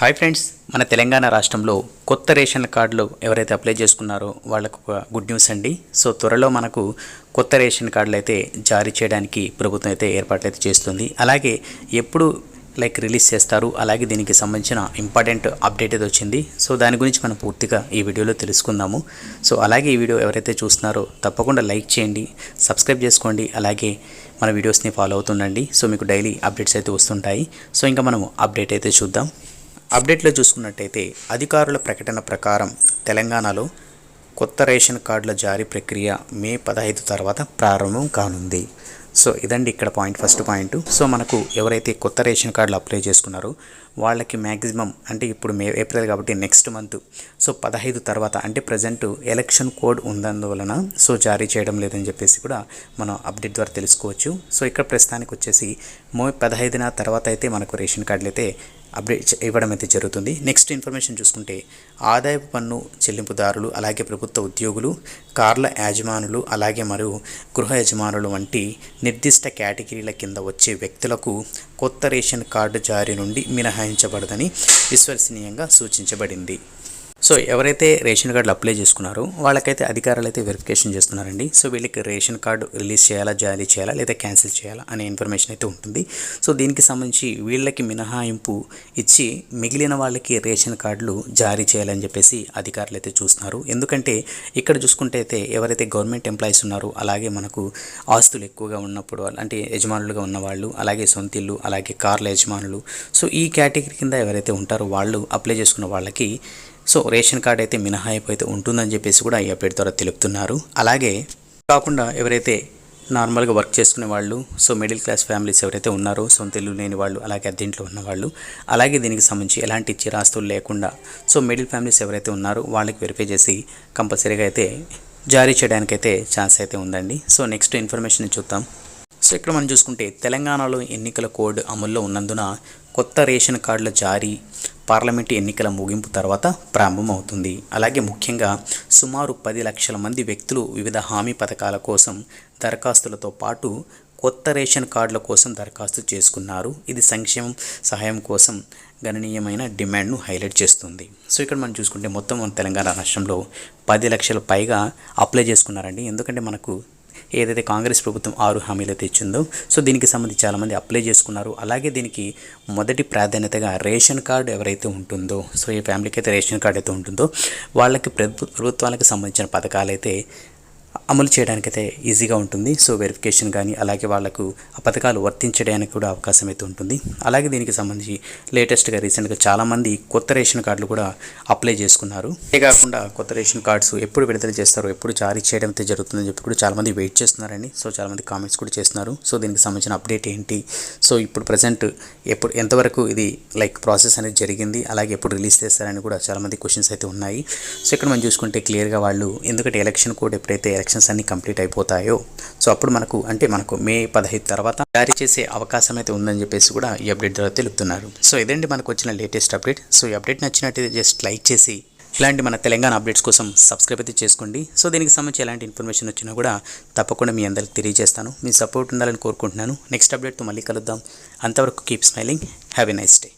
Hi friends మన తెలంగాణ రాష్ట్రంలో కొత్త రేషన్ కార్డులు ఎవరైతే అప్లై చేసుకున్నారో వాళ్ళకు ఒక గుడ్ న్యూస్ అండి. సో త్వరలో మనకు కొత్త రేషన్ కార్డులు అయితే జారీ చేయడానికి ప్రభుత్వం అయితే ఏర్పాట్లు అయితే చేస్తుంది. అలాగే ఎప్పుడు లైక్ రిలీజ్ చేస్తారు అలాగే దీనికి సంబంధించిన ఇంపార్టెంట్ అప్డేట్ అయితే వచ్చింది. సో దాని గురించి మనం పూర్తిగా ఈ వీడియోలో తెలుసుకుందాము. సో అలాగే ఈ వీడియో ఎవరైతే చూస్తున్నారో తప్పకుండా లైక్ చేయండి సబ్స్క్రైబ్ చేసుకోండి అలాగే మన వీడియోస్ని ఫాలో అవుతుండండి. సో మీకు డైలీ అప్డేట్స్ అయితే వస్తుంటాయి. సో ఇంకా మనం అప్డేట్ అయితే చూద్దాం. అప్డేట్లో చూసుకున్నట్టయితే అధికారుల ప్రకటన ప్రకారం తెలంగాణలో కొత్త రేషన్ కార్డుల జారీ ప్రక్రియ మే పదహైదు తర్వాత ప్రారంభం కానుంది. సో ఇదండి ఇక్కడ పాయింట్ ఫస్ట్ పాయింట్. సో మనకు ఎవరైతే కొత్త రేషన్ కార్డులు అప్లై చేసుకున్నారో వాళ్ళకి మ్యాక్సిమం అంటే ఇప్పుడు మే ఏప్రిల్ కాబట్టి నెక్స్ట్ మంత్. సో పదహైదు తర్వాత అంటే ప్రజెంట్ ఎలక్షన్ కోడ్ ఉన్నందువలన సో జారీ చేయడం లేదని చెప్పేసి కూడా మనం అప్డేట్ ద్వారా తెలుసుకోవచ్చు. సో ఇక్కడ ప్రస్తుతానికి వచ్చేసి మో పదహైదున తర్వాత అయితే మనకు రేషన్ కార్డులు అయితే అప్డేట్ ఇవ్వడం అయితే జరుగుతుంది. నెక్స్ట్ ఇన్ఫర్మేషన్ చూసుకుంటే ఆదాయపు పన్ను చెల్లింపుదారులు అలాగే ప్రభుత్వ ఉద్యోగులు కార్ల యాజమానులు అలాగే మరియు గృహ యజమానులు వంటి నిర్దిష్ట కేటగిరీల కింద వచ్చే వ్యక్తులకు కొత్త రేషన్ కార్డు జారీ నుండి మినహాయించబడదని విశ్వసనీయంగా సూచించబడింది. సో ఎవరైతే రేషన్ కార్డులు అప్లై చేసుకున్నారో వాళ్ళకైతే అధికారులు అయితే వెరిఫికేషన్ చేస్తున్నారండి. సో వీళ్ళకి రేషన్ కార్డు రిలీజ్ చేయాలా జారీ చేయాలా లేదా క్యాన్సిల్ చేయాలా అనే ఇన్ఫర్మేషన్ అయితే ఉంటుంది. సో దీనికి సంబంధించి వీళ్ళకి మినహాయింపు ఇచ్చి మిగిలిన వాళ్ళకి రేషన్ కార్డులు జారీ చేయాలని చెప్పేసి అధికారులు అయితే చూస్తున్నారు. ఎందుకంటే ఇక్కడ చూసుకుంటే అయితే ఎవరైతే గవర్నమెంట్ ఎంప్లాయీస్ ఉన్నారో అలాగే మనకు ఆస్తులు ఎక్కువగా ఉన్నప్పుడు అంటే యజమానులుగా ఉన్నవాళ్ళు అలాగే సొంతిల్లు అలాగే కార్ల యజమానులు సో ఈ కేటగిరీ కింద ఎవరైతే ఉంటారో వాళ్ళు అప్లై చేసుకున్న వాళ్ళకి సో రేషన్ కార్డ్ అయితే మినహాయింపు అయితే ఉంటుందని చెప్పేసి కూడా ఈ అప్డేట్ ద్వారా తెలుపుతున్నారు. అలాగే కాకుండా ఎవరైతే నార్మల్గా వర్క్ చేసుకునే వాళ్ళు సో మిడిల్ క్లాస్ ఫ్యామిలీస్ ఎవరైతే ఉన్నారో సొంత ఇల్లు లేని వాళ్ళు అలాగే అద్దెంట్లో ఉన్నవాళ్ళు అలాగే దీనికి సంబంధించి ఎలాంటి చిరాస్తులు లేకుండా సో మిడిల్ ఫ్యామిలీస్ ఎవరైతే ఉన్నారో వాళ్ళకి వెరిఫై చేసి కంపల్సరీగా అయితే జారీ చేయడానికైతే ఛాన్స్ అయితే ఉందండి. సో నెక్స్ట్ ఇన్ఫర్మేషన్ చూద్దాం. సో ఇక్కడ మనం చూసుకుంటే తెలంగాణలో ఎన్నికల కోడ్ అమల్లో ఉన్నందున కొత్త రేషన్ కార్డుల జారీ పార్లమెంటు ఎన్నికల ముగింపు తర్వాత ప్రారంభమవుతుంది. అలాగే ముఖ్యంగా సుమారు పది లక్షల మంది వ్యక్తులు వివిధ హామీ పథకాల కోసం దరఖాస్తులతో పాటు కొత్త రేషన్ కార్డుల కోసం దరఖాస్తు చేసుకున్నారు. ఇది సంక్షేమం సహాయం కోసం గణనీయమైన డిమాండ్ను హైలైట్ చేస్తుంది. సో ఇక్కడ మనం చూసుకుంటే మొత్తం మన తెలంగాణ రాష్ట్రంలో పది లక్షల పైగా అప్లై చేసుకున్నారండి. ఎందుకంటే మనకు ఏదైతే కాంగ్రెస్ ప్రభుత్వం ఆరు హామీలు అయితే ఇచ్చిందో సో దీనికి సంబంధించి చాలామంది అప్లై చేసుకున్నారు. అలాగే దీనికి మొదటి ప్రాధాన్యతగా రేషన్ కార్డు ఎవరైతే ఉంటుందో సో ఈ ఫ్యామిలీకి అయితే రేషన్ కార్డు అయితే ఉంటుందో వాళ్ళకి ప్రభుత్వాలకు సంబంధించిన పథకాలు అయితే అమలు చేయడానికైతే ఈజీగా ఉంటుంది. సో వెరిఫికేషన్ కానీ అలాగే వాళ్ళకు ఆ పథకాలు వర్తించడానికి కూడా అవకాశం అయితే ఉంటుంది. అలాగే దీనికి సంబంధించి లేటెస్ట్గా రీసెంట్గా చాలామంది కొత్త రేషన్ కార్డులు కూడా అప్లై చేసుకున్నారు. అంతేకాకుండా కొత్త రేషన్ కార్డ్స్ ఎప్పుడు విడుదల చేస్తారో ఎప్పుడు జారీ చేయడం అయితే జరుగుతుందని చెప్పి కూడా చాలామంది వెయిట్ చేస్తున్నారండి. సో చాలామంది కామెంట్స్ కూడా చేస్తున్నారు. సో దీనికి సంబంధించిన అప్డేట్ ఏంటి? సో ఇప్పుడు ప్రజెంట్ ఎప్పుడు ఎంతవరకు ఇది లైక్ ప్రాసెస్ అనేది జరిగింది? అలాగే ఎప్పుడు రిలీజ్ చేస్తారని కూడా చాలామంది క్వశ్చన్స్ అయితే ఉన్నాయి. సో ఇక్కడ మనం చూసుకుంటే క్లియర్గా వాళ్ళు ఎందుకంటే ఎలక్షన్ కోడ్ ఎప్పుడైతే ఎలక్షన్స్ అన్ని కంప్లీట్ అయిపోతాయో. సో అప్పుడు మనకు అంటే మనకు మే పదహైదు తర్వాత జారీ చేసే అవకాశం అయితే ఉందని చెప్పేసి కూడా ఈ అప్డేట్ ద్వారా తెలుపుతున్నారు. సో ఇదండి మనకు వచ్చిన లేటెస్ట్ అప్డేట్ సో ఈ అప్డేట్ నచ్చినట్టయితే జస్ట్ లైక్ చేసి ఇలాంటి మన తెలంగాణ అప్డేట్స్ కోసం సబ్స్క్రైబ్ అయితే చేసుకోండి. సో దీనికి సంబంధించి ఎలాంటి ఇన్ఫర్మేషన్ వచ్చినా కూడా తప్పకుండా మీ అందరికి తెలియజేస్తాను. మీ సపోర్ట్ ఉండాలని కోరుకుంటున్నాను. నెక్స్ట్ అప్డేట్తో మళ్ళీ కలుద్దాం. అంతవరకు keep smiling have a nice day